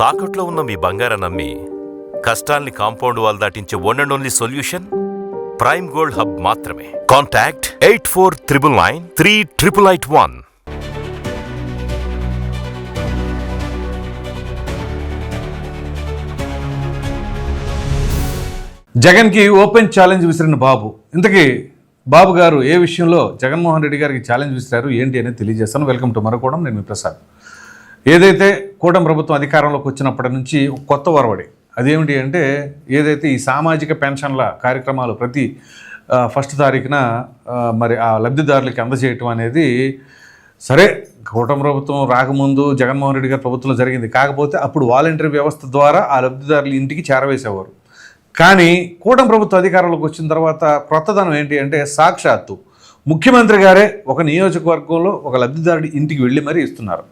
తాకట్లో ఉన్న మీ బంగారం నమ్మి కష్టాల్ని compound wall దాటించే one and only solution prime gold hub మాత్రమే. Contact eight four triple nine three triple eight one జగన్కి ఓపెన్ ఛాలెంజ్ విసిరిన బాబు. ఇంతకీ బాబు గారు ఏ విషయంలో జగన్మోహన్ రెడ్డి గారికి ఛాలెంజ్ విసిరారు ఏంటి అనేది తెలియజేస్తాను. వెల్కమ్ టు మరొకడం నేను మీ ప్రసాద్. ఏదైతే కూటమి ప్రభుత్వం అధికారంలోకి వచ్చినప్పటి నుంచి కొత్త వరవడి అదేమిటి అంటే ఏదైతే ఈ సామాజిక పెన్షన్ల కార్యక్రమాలు ప్రతి ఫస్ట్ తారీఖున మరి ఆ లబ్ధిదారులకి అందజేయటం అనేది సరే కూటమి ప్రభుత్వం రాకముందు జగన్మోహన్ రెడ్డి గారి ప్రభుత్వంలో జరిగింది. కాకపోతే అప్పుడు వాలంటరీ వ్యవస్థ ద్వారా ఆ లబ్ధిదారుల ఇంటికి చేరవేసేవారు. కానీ కూటమి ప్రభుత్వ అధికారంలోకి వచ్చిన తర్వాత క్రొత్తదనం ఏంటి అంటే సాక్షాత్తు ముఖ్యమంత్రి గారే ఒక నియోజకవర్గంలో ఒక లబ్ధిదారుడి ఇంటికి వెళ్ళి మరీ ఇస్తున్నారు.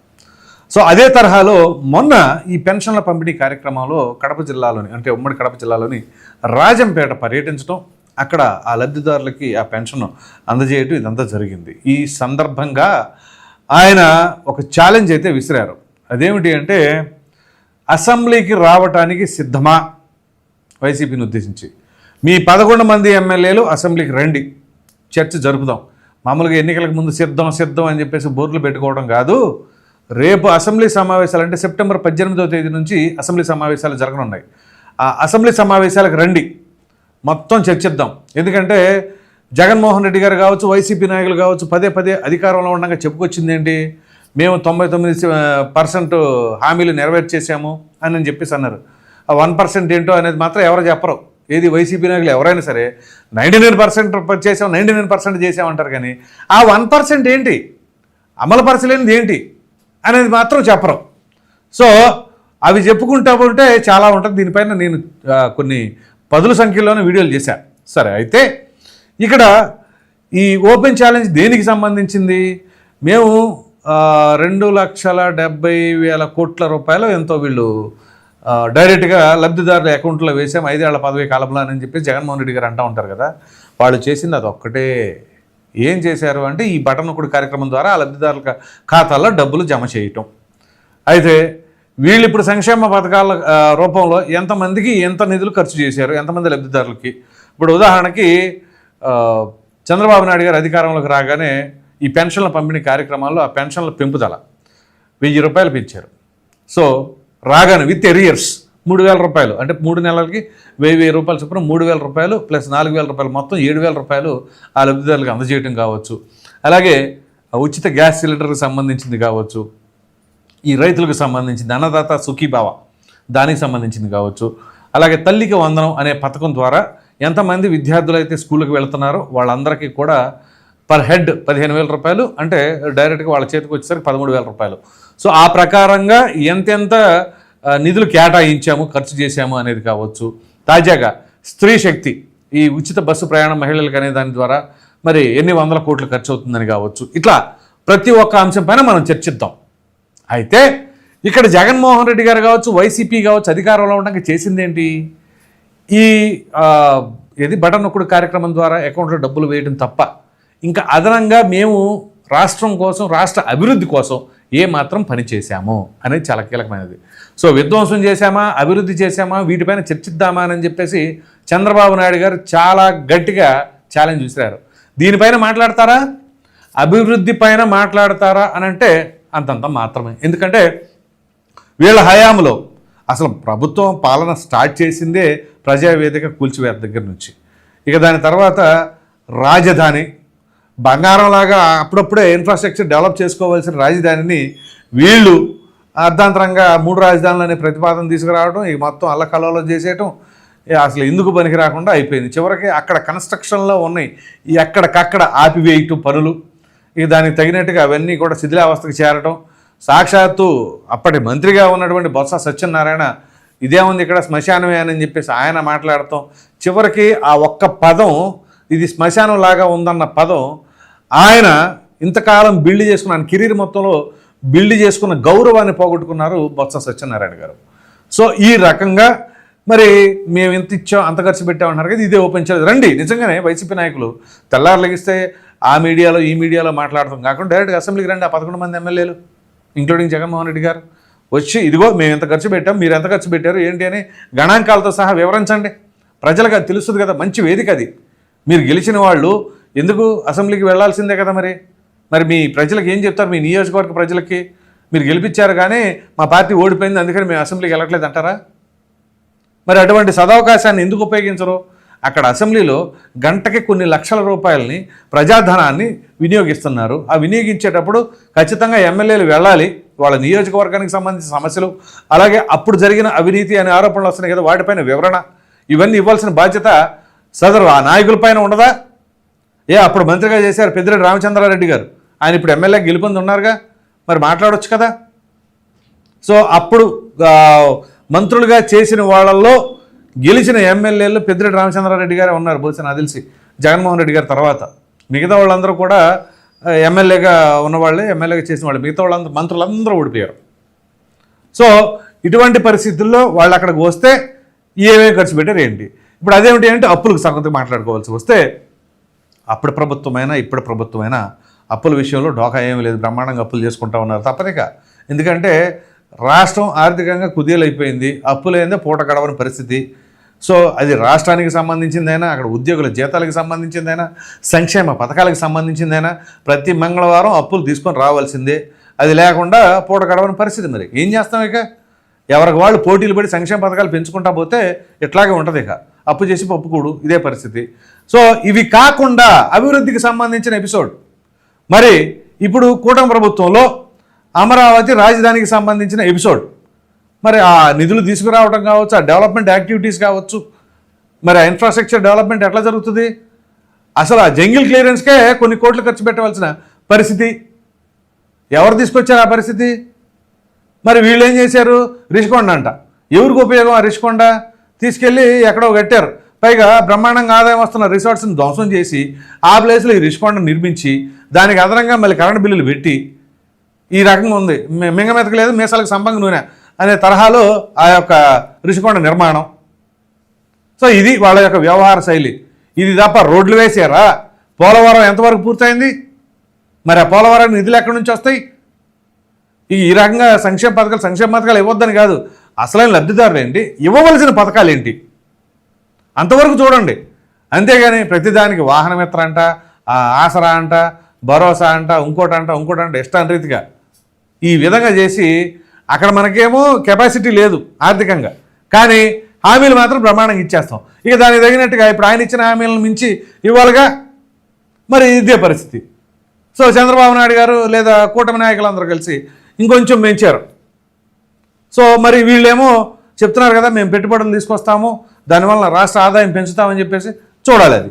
సో అదే తరహాలో మొన్న ఈ పెన్షన్ల పంపిణీ కార్యక్రమంలో కడప జిల్లాలోని అంటే ఉమ్మడి కడప జిల్లాలోని రాజంపేట పర్యటించడం అక్కడ ఆ లబ్ధిదారులకి ఆ పెన్షన్ అందజేయటం ఇదంతా జరిగింది. ఈ సందర్భంగా ఆయన ఒక ఛాలెంజ్ అయితే విసిరారు. అదేమిటి అంటే అసెంబ్లీకి రావటానికి సిద్ధమా? వైసీపీని ఉద్దేశించి. మీ పదకొండు మంది ఎమ్మెల్యేలు అసెంబ్లీకి రండి. చర్చ జరుపుదాం. మామూలుగా ఎన్నికలకు ముందు సిద్ధం సిద్ధం అని చెప్పేసి బోర్లు పెట్టుకోవడం కాదు. రేపు అసెంబ్లీ సమావేశాలు అంటే సెప్టెంబర్ పద్దెనిమిదవ తేదీ నుంచి అసెంబ్లీ సమావేశాలు జరగనున్నాయి. ఆ అసెంబ్లీ సమావేశాలకు రండి. మొత్తం చర్చిద్దాం. ఎందుకంటే జగన్మోహన్ రెడ్డి గారు కావచ్చు వైసీపీ నాయకులు కావచ్చు పదే పదే అధికారంలో ఉండగా చెప్పుకొచ్చింది ఏంటి మేము తొంభై తొమ్మిది పర్సెంట్ హామీలు నెరవేర్చేసాము అని అని చెప్పేసి అన్నారు. ఆ వన్ పర్సెంట్ ఏంటో అనేది మాత్రం ఎవరు చెప్పరు. ఏది వైసీపీ నాయకులు ఎవరైనా సరే నైంటీ నైన్ పర్సెంట్ చేసాం నైంటీ నైన్ పర్సెంట్ చేసామంటారు కానీ ఆ వన్ పర్సెంట్ ఏంటి? అమలుపరచలేనిది ఏంటి? అనేది మాత్రం చెప్పరు. సో అవి చెప్పుకుంటా ఉంటే చాలా ఉంటుంది. దీనిపైన నేను కొన్ని పదుల సంఖ్యలోనే వీడియోలు చేశాను సరే అయితే ఇక్కడ ఈ ఓపెన్ ఛాలెంజ్ దేనికి సంబంధించింది? మేము రెండు లక్షల డెబ్బై వేల కోట్ల రూపాయలు ఎంతో వీళ్ళు డైరెక్ట్గా లబ్ధిదారుల అకౌంట్లో వేసాం ఐదేళ్ళ పదవి కాలంలో అని చెప్పి జగన్మోహన్ రెడ్డి గారు అంటూ ఉంటారు కదా. వాళ్ళు చేసింది అది ఒక్కటే ఏం చేశారు అంటే ఈ బటన్ ఒకటి కార్యక్రమం ద్వారా ఆ లబ్ధిదారుల ఖాతాల్లో డబ్బులు జమ చేయటం. అయితే వీళ్ళు ఇప్పుడు సంక్షేమ పథకాల రూపంలో ఎంతమందికి ఎంత నిధులు ఖర్చు చేశారు ఎంతమంది లబ్ధిదారులకి? ఇప్పుడు ఉదాహరణకి చంద్రబాబు నాయుడు గారు అధికారంలోకి రాగానే ఈ పెన్షన్ల పంపిణీ కార్యక్రమాల్లో ఆ పెన్షన్ల పెంపుదల వెయ్యి రూపాయలు పెంచారు. సో రాగానే విత్ ఎరియర్స్. మూడు వేల రూపాయలు. అంటే మూడు నెలలకి వెయ్యి వెయ్యి రూపాయలు చొప్పున మూడు వేల రూపాయలు ప్లస్ నాలుగు వేల రూపాయలు. మొత్తం ఏడు వేల రూపాయలు ఆ లబ్ధిదారులకు అందజేయడం కావచ్చు. అలాగే ఉచిత గ్యాస్ సిలిండర్కి సంబంధించింది కావచ్చు. ఈ రైతులకు సంబంధించింది అన్నదాత సుఖీభావ దానికి సంబంధించింది కావచ్చు. అలాగే తల్లికి వందనం అనే పథకం ద్వారా ఎంతమంది విద్యార్థులు అయితే స్కూల్కి వెళ్తున్నారో వాళ్ళందరికీ కూడా పర్ హెడ్ పదిహేను వేల రూపాయలు అంటే డైరెక్ట్గా వాళ్ళ చేతికి వచ్చేసరికి పదమూడు వేల రూపాయలు. సో ఆ ప్రకారంగా ఎంతెంత నిధులు కేటాయించాము ఖర్చు చేశాము అనేది కావచ్చు. తాజాగా స్త్రీ శక్తి ఈ ఉచిత బస్సు ప్రయాణం మహిళలకు అనే దాని ద్వారా మరి ఎన్ని వందల కోట్లు ఖర్చు అవుతుందని కావచ్చు. ఇట్లా ప్రతి ఒక్క అంశం పైన మనం చర్చిద్దాం. అయితే ఇక్కడ జగన్మోహన్ రెడ్డి గారు కావచ్చు వైసీపీ కావచ్చు అధికారంలో ఉండగా చేసింది ఏంటి ఈ ఏది బటన్ ఒకడు కార్యక్రమం ద్వారా అకౌంట్లో డబ్బులు వేయడం తప్ప. ఇంకా అదనంగా మేము రాష్ట్రం కోసం రాష్ట్ర అభివృద్ధి కోసం ఏ మాత్రం పని అనేది చాలా కీలకమైనది. సో విధ్వంసం చేశామా? అభివృద్ధి చేశామా? వీటిపైన చర్చిద్దామా అని చెప్పేసి చంద్రబాబు నాయుడు గారు చాలా గట్టిగా ఛాలెంజ్ విసిరారు. దీనిపైన మాట్లాడతారా? అభివృద్ధి పైన మాట్లాడతారా అని అంటే అంతంత మాత్రమే. ఎందుకంటే వీళ్ళ హయాంలో అసలు ప్రభుత్వం పాలన స్టార్ట్ చేసిందే ప్రజావేదిక కూల్చివేత దగ్గర నుంచి. ఇక దాని తర్వాత రాజధాని బంగారంలాగా అప్పుడప్పుడే ఇన్ఫ్రాస్ట్రక్చర్ డెవలప్ చేసుకోవాల్సిన రాజధానిని వీళ్ళు అర్ధాంతరంగా మూడు రాజధానులు అనే ప్రతిపాదన తీసుకురావడం ఇక మొత్తం అల్లకలలో చేసేయటం అసలు ఎందుకు పనికి రాకుండా అయిపోయింది. చివరికి అక్కడ కన్స్ట్రక్షన్లో ఉన్నాయి ఈ ఎక్కడికక్కడ ఆపివేయటం పనులు. ఇక దానికి తగినట్టుగా అవన్నీ కూడా శిథిలావస్థకు చేరటం. సాక్షాత్తు అప్పటి మంత్రిగా ఉన్నటువంటి బొత్స సత్యనారాయణ ఇదేముంది ఇక్కడ శ్మశానమే అని చెప్పేసి ఆయన మాట్లాడటం. చివరికి ఆ ఒక్క పదం ఇది శ్మశానం లాగా ఉందన్న పదం ఆయన ఇంతకాలం బిల్డ్ చేసుకున్న ఆయన కెరీర్ మొత్తంలో బిల్డ్ చేసుకున్న గౌరవాన్ని పోగొట్టుకున్నారు బొత్స సత్యనారాయణ గారు. సో ఈ రకంగా మరి మేము ఎంత ఇచ్చాం అంత ఖర్చు పెట్టామన్నారు కదా ఇదే ఓపెన్ చేయలేదు. రండి నిజంగానే వైసీపీ నాయకులు తెల్లారు లెగిస్తే ఆ మీడియాలో ఈ మీడియాలో మాట్లాడతాం. కాకుండా డైరెక్ట్గా అసెంబ్లీకి రండి ఆ పదకొండు మంది ఎమ్మెల్యేలు ఇంక్లూడింగ్ జగన్మోహన్ రెడ్డి గారు వచ్చి ఇదిగో మేము ఎంత ఖర్చు పెట్టాం మీరు ఎంత ఖర్చు పెట్టారు ఏంటి అని గణాంకాలతో సహా వివరించండి. ప్రజలకు అది తెలుస్తుంది కదా మంచి వేదిక అది. మీరు గెలిచిన వాళ్ళు ఎందుకు అసెంబ్లీకి వెళ్ళాల్సిందే కదా మరి? మరి మీ ప్రజలకు ఏం చెప్తారు? మీ నియోజకవర్గ ప్రజలకి మీరు గెలిపించారు కానీ మా పార్టీ ఓడిపోయింది అందుకని మేము అసెంబ్లీకి వెళ్ళట్లేదు అంటారా? మరి అటువంటి సదవకాశాన్ని ఎందుకు ఉపయోగించరు? అక్కడ అసెంబ్లీలో గంటకి కొన్ని లక్షల రూపాయలని ప్రజాధనాన్ని వినియోగిస్తున్నారు. ఆ వినియోగించేటప్పుడు ఖచ్చితంగా ఎమ్మెల్యేలు వెళ్ళాలి వాళ్ళ నియోజకవర్గానికి సంబంధించిన సమస్యలు అలాగే అప్పుడు జరిగిన అవినీతి అనే ఆరోపణలు వస్తున్నాయి కదా వాటిపైన వివరణ. ఇవన్నీ ఇవ్వాల్సిన బాధ్యత సదరు ఆ నాయకులపైన ఉండదా? ఏ అప్పుడు మంత్రిగా చేశారు పెద్దిరెడ్డి రామచంద్రారెడ్డి గారు. ఆయన ఇప్పుడు ఎమ్మెల్యే గెలుపొంది ఉన్నారుగా. మరి మాట్లాడవచ్చు కదా. సో అప్పుడు మంత్రులుగా చేసిన వాళ్ళల్లో గెలిచిన ఎమ్మెల్యేలు పెద్దిరెడ్డి రామచంద్రారెడ్డి గారే ఉన్నారు బహుశా నాకు తెలిసి. జగన్మోహన్ రెడ్డి గారి తర్వాత. మిగతా వాళ్ళందరూ కూడా ఎమ్మెల్యేగా ఉన్నవాళ్ళే ఎమ్మెల్యేగా చేసిన వాళ్ళు. మిగతా వాళ్ళందరూ మంత్రులందరూ ఓడిపోయారు. సో ఇటువంటి పరిస్థితుల్లో వాళ్ళు అక్కడికి వస్తే ఏమేమి ఖర్చు పెట్టారు ఏంటి? ఇప్పుడు అదేమిటి అంటే అప్పులకు సంగతి మాట్లాడుకోవాల్సి వస్తే అప్పుడు ప్రభుత్వమైనా ఇప్పుడు ప్రభుత్వమైనా అప్పుల విషయంలో డోకా ఏమీ లేదు. బ్రహ్మాండంగా అప్పులు చేసుకుంటా ఉన్నారు. తప్పనిక. ఎందుకంటే రాష్ట్రం ఆర్థికంగా కుదేలైపోయింది. అప్పులైందే పూట గడవని పరిస్థితి. సో అది రాష్ట్రానికి సంబంధించిందైనా అక్కడ ఉద్యోగుల జీతాలకు సంబంధించిందైనా సంక్షేమ పథకాలకు సంబంధించిందైనా ప్రతి మంగళవారం అప్పులు తీసుకొని రావాల్సిందే. అది లేకుండా పూట గడవని పరిస్థితి మరి. ఏం చేస్తాం ఇక? ఎవరికి వాళ్ళు పోటీలు పడి సంక్షేమ పథకాలు పెంచుకుంటా పోతే ఇట్లాగే ఉంటుంది ఇక. అప్పు చేసి పప్పుకూడు ఇదే పరిస్థితి. సో ఇవి కాకుండా అభివృద్ధికి సంబంధించిన ఎపిసోడ్. మరి ఇప్పుడు కూటమి ప్రభుత్వంలో అమరావతి రాజధానికి సంబంధించిన ఎపిసోడ్. మరి ఆ నిధులు తీసుకురావడం కావచ్చు ఆ డెవలప్మెంట్ యాక్టివిటీస్ కావచ్చు మరి ఆ ఇన్ఫ్రాస్ట్రక్చర్ డెవలప్మెంట్ ఎట్లా జరుగుతుంది? అసలు ఆ జంగిల్ క్లియరెన్స్కే కొన్ని కోట్లు ఖర్చు పెట్టవలసిన పరిస్థితి. ఎవరు తీసుకొచ్చారు ఆ పరిస్థితి? మరి వీళ్ళు ఏం చేశారు? రిషికొండ అంట. ఎవరికి ఉపయోగం ఆ రిషికొండ? తీసుకెళ్ళి ఎక్కడో కట్టారు. పైగా బ్రహ్మాండంగా ఆదాయం వస్తున్న రిసార్ట్స్ని ధ్వంసం చేసి ఆ ప్లేస్లో ఈ రిస్పాండ్ నిర్మించి దానికి అదనంగా మళ్ళీ కరెంట్ బిల్లులు పెట్టి ఈ రకంగా ఉంది. మి- మింగ మెతక లేదు మీసాలకు సంపంగ నూనె అనే తరహాలో ఆ యొక్క రిషికొండ నిర్మాణం. సో ఇది వాళ్ళ యొక్క వ్యవహార శైలి. ఇది తప్ప రోడ్లు వేసారా? పోలవరం ఎంతవరకు పూర్తయింది? మరి ఆ పోలవరానికి నిధులు ఎక్కడి నుంచి వస్తాయి? ఈ ఈ రకంగా సంక్షేమ పథకాలు సంక్షేమ పథకాలు ఇవ్వద్దని కాదు. అసలైన లబ్ధిదారులు ఏంటి ఇవ్వవలసిన పథకాలు ఏంటి అంతవరకు చూడండి. అంతేగాని ప్రతిదానికి వాహనమిత్ర అంట ఆసరా అంట భరోసా అంట ఇంకోటి అంట ఇంకోటి అంట ఇష్టాన్ రీతిగా. ఈ విధంగా చేసి అక్కడ మనకేమో కెపాసిటీ లేదు ఆర్థికంగా. కానీ హామీలు మాత్రం బ్రహ్మాండంగా ఇచ్చేస్తాం. ఇక దానికి తగినట్టుగా ఇప్పుడు ఆయన ఇచ్చిన హామీలను మించి ఇవ్వాలిగా? మరి ఇదే పరిస్థితి. సో చంద్రబాబు నాయుడు గారు లేదా కూటమి నాయకులందరూ కలిసి ఇంకొంచెం పెంచారు. సో మరి వీళ్ళేమో చెప్తున్నారు కదా మేము పెట్టుబడులు తీసుకొస్తాము దానివల్ల రాష్ట్ర ఆదాయం పెంచుతామని చెప్పేసి చూడాలి అది.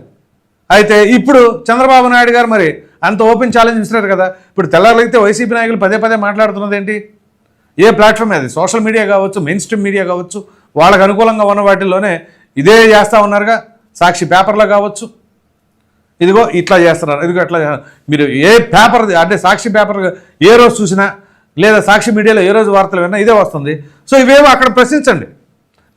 అయితే ఇప్పుడు చంద్రబాబు నాయుడు గారు మరి అంత ఓపెన్ ఛాలెంజ్ ఇస్తున్నారు కదా ఇప్పుడు తెల్లారైతే వైసీపీ నాయకులు పదే పదే మాట్లాడుతున్నది ఏంటి? ఏ ప్లాట్ఫామ్ అది? సోషల్ మీడియా కావచ్చు మెయిన్ స్ట్రీమ్ మీడియా కావచ్చు వాళ్ళకు అనుకూలంగా ఉన్న వాటిల్లోనే ఇదే చేస్తూ ఉన్నారుగా. సాక్షి పేపర్లో కావచ్చు. ఇదిగో ఇట్లా చేస్తున్నారు ఇదిగో ఇట్లా మీరు ఏ పేపర్ అంటే సాక్షి పేపర్ ఏ రోజు చూసినా లేదా సాక్షి మీడియాలో ఏ రోజు వార్తలు విన్నా ఇదే వస్తుంది. సో ఇవేమో అక్కడ ప్రశ్నించండి.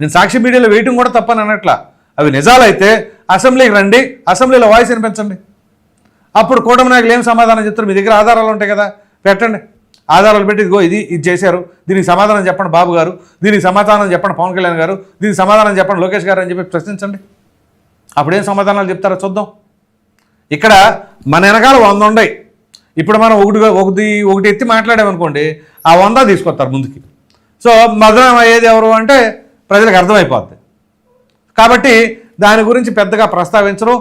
నేను సాక్షి మీడియాలో వేయటం కూడా తప్పని అనట్లా అవి నిజాలైతే అసెంబ్లీకి రండి అసెంబ్లీలో వాయిస్ వినిపించండి అప్పుడు కూటమి నాయకులు ఏం సమాధానం చెప్తారు? మీ దగ్గర ఆధారాలు ఉంటాయి కదా పెట్టండి. ఆధారాలు పెట్టి ఇదిగో ఇది ఇది చేశారు. దీనికి సమాధానం చెప్పండి బాబు గారు దీనికి సమాధానం చెప్పండి పవన్ కళ్యాణ్ గారు దీనికి సమాధానం చెప్పండి లోకేష్ గారు అని చెప్పి ప్రశ్నించండి. అప్పుడేం సమాధానాలు చెప్తారో చూద్దాం. ఇక్కడ మన వెనకాల వంద ఉండయి ఇప్పుడు మనం ఒకటిగా ఒకటి ఒకటి ఎత్తి మాట్లాడామనుకోండి ఆ వంద తీసుకొస్తారు ముందుకి. సో మధురం అయ్యేది ఎవరు అంటే ప్రజలకు అర్థమైపోద్ది. కాబట్టి దాని గురించి పెద్దగా ప్రస్తావించరు.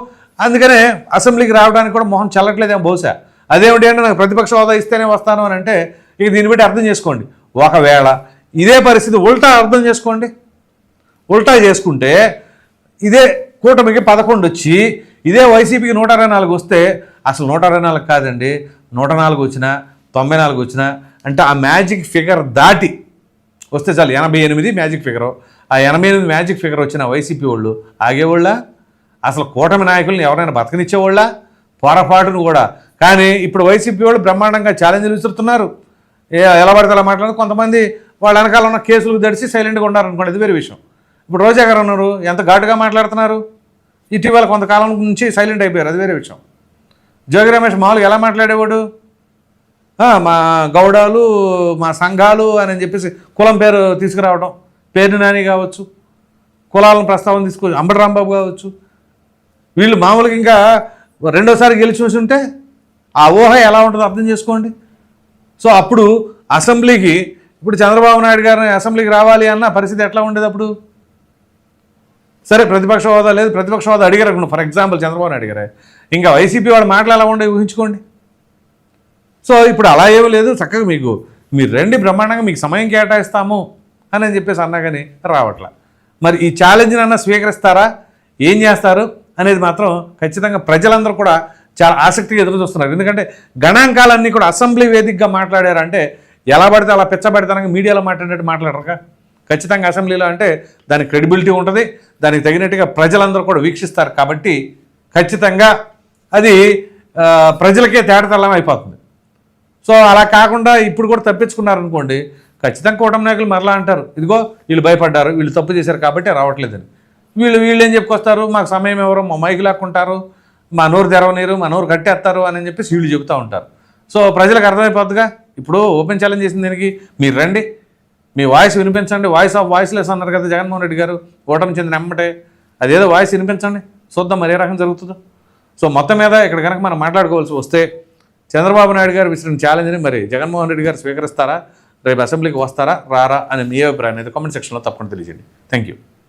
అందుకనే అసెంబ్లీకి రావడానికి కూడా మొహం చల్లట్లేదేమో బహుశా. అదేమిటి అంటే నాకు ప్రతిపక్ష హోదా ఇస్తేనే వస్తాను అని అంటే ఇక దీన్ని బట్టి అర్థం చేసుకోండి. ఒకవేళ ఇదే పరిస్థితి ఉల్టా అర్థం చేసుకోండి. ఉల్టా చేసుకుంటే ఇదే కూటమికి పదకొండు వచ్చి ఇదే వైసీపీకి నూట అరవై నాలుగు వస్తే అసలు నూట అరవై నాలుగు కాదండి. నూట నాలుగు వచ్చినా తొంభై నాలుగు వచ్చినా అంటే ఆ మ్యాజిక్ ఫిగర్ దాటి వస్తే చాలు ఎనభై ఎనిమిది మ్యాజిక్ ఫిగర్. ఆ ఎనభై ఎనిమిది మ్యాజిక్ ఫిగర్ వచ్చిన వైసీపీ వాళ్ళు ఆగేవాళ్ళ? అసలు కూటమి నాయకుల్ని ఎవరైనా బతకనిచ్చేవాళ్ళ? పొరపాటును కూడా. కానీ ఇప్పుడు వైసీపీ వాళ్ళు బ్రహ్మాండంగా ఛాలెంజ్లు విసురుతున్నారు. ఏ ఎలా పడితే అలా మాట్లాడు కొంతమంది వాళ్ళ వెనకాల ఉన్న కేసులు దడిచి సైలెంట్గా ఉన్నారనుకోండి అది వేరే విషయం. ఇప్పుడు రోజా గారు ఉన్నారు ఎంత ఘాటుగా మాట్లాడుతున్నారు? ఇటీవల కొంతకాలం నుంచి సైలెంట్ అయిపోయారు అది వేరే విషయం. జోగి రమేష్ మామూలుగా ఎలా మాట్లాడేవాడు? మా గౌడాలు మా సంఘాలు అని చెప్పేసి కులం పేరు తీసుకురావడం పేరు నాని కావచ్చు కులాలను ప్రస్తావన తీసుకోవచ్చు అంబటి రాంబాబు కావచ్చు. వీళ్ళు మామూలుగా ఇంకా రెండోసారి గెలిచి చూసి ఉంటే ఆ ఊహ ఎలా ఉంటుందో అర్థం చేసుకోండి. సో అప్పుడు అసెంబ్లీకి ఇప్పుడు చంద్రబాబు నాయుడు గారిని అసెంబ్లీకి రావాలి అన్న పరిస్థితి ఎట్లా ఉండేది అప్పుడు? సరే ప్రతిపక్ష హోదా లేదు ప్రతిపక్ష హోదా అడిగారు ఫర్ ఎగ్జాంపుల్ చంద్రబాబు నాయుడు గారే. ఇంకా వైసీపీ వాడు మాటలు ఎలా ఉండే ఊహించుకోండి. సో ఇప్పుడు అలా ఏమీ లేదు. చక్కగా మీకు మీరు రండి బ్రహ్మాండంగా మీకు సమయం కేటాయిస్తాము. అని చెప్పేసి అన్నా కానీ రావట్లా. మరి ఈ ఛాలెంజ్ని అన్న స్వీకరిస్తారా? ఏం చేస్తారు? అనేది మాత్రం ఖచ్చితంగా ప్రజలందరూ కూడా చాలా ఆసక్తిగా ఎదురు చూస్తున్నారు. ఎందుకంటే గణాంకాలన్నీ కూడా అసెంబ్లీ వేదికగా మాట్లాడారంటే ఎలా పడితే అలా పిచ్చబడితనంగా మీడియాలో మాట్లాడినట్టు మాట్లాడరుగా ఖచ్చితంగా అసెంబ్లీలో అంటే దానికి క్రెడిబిలిటీ ఉంటుంది దానికి తగినట్టుగా ప్రజలందరూ కూడా వీక్షిస్తారు కాబట్టి ఖచ్చితంగా అది ప్రజలకే తేటతెల్లం అయిపోతుంది. సో అలా కాకుండా ఇప్పుడు కూడా తప్పించుకున్నారనుకోండి ఖచ్చితంగా కూటమి నాయకులు మరలా అంటారు. ఇదిగో వీళ్ళు భయపడ్డారు వీళ్ళు తప్పు చేశారు కాబట్టి రావట్లేదని. వీళ్ళు వీళ్ళు ఏం చెప్పుకొస్తారు? మాకు సమయం ఎవరు? మా మైకి లాక్కుంటారు. మా నోరు తెరవనీరు మా నోరు కట్టేస్తారు అని చెప్పేసి వీళ్ళు చెబుతూ ఉంటారు. సో ప్రజలకు అర్థమైపోద్దిగా? ఇప్పుడు ఓపెన్ ఛాలెంజ్ చేసిన దీనికి? మీరు రండి. మీ వాయిస్ వినిపించండి. వాయిస్ ఆఫ్ వాయిస్లెస్ అన్నారు కదా జగన్మోహన్ రెడ్డి గారు. ఓటమి చెందిన ఎమ్మటే. అదేదో వాయిస్ వినిపించండి. చూద్దాం మరి ఏ రకం జరుగుతుందో. సో మొత్తం మీద ఇక్కడ కనుక మనం మాట్లాడుకోవాల్సి వస్తే చంద్రబాబు నాయుడు గారు విసిరిన ఛాలెంజ్ని మరి జగన్మోహన్ రెడ్డి గారు స్వీకరిస్తారా? రేపు అసెంబ్లీకి వస్తారా రారా అని మీ అభిప్రాయం అయితే కామెంట్ సెక్షన్లో తప్పకుండా తెలియజేయండి. Thank you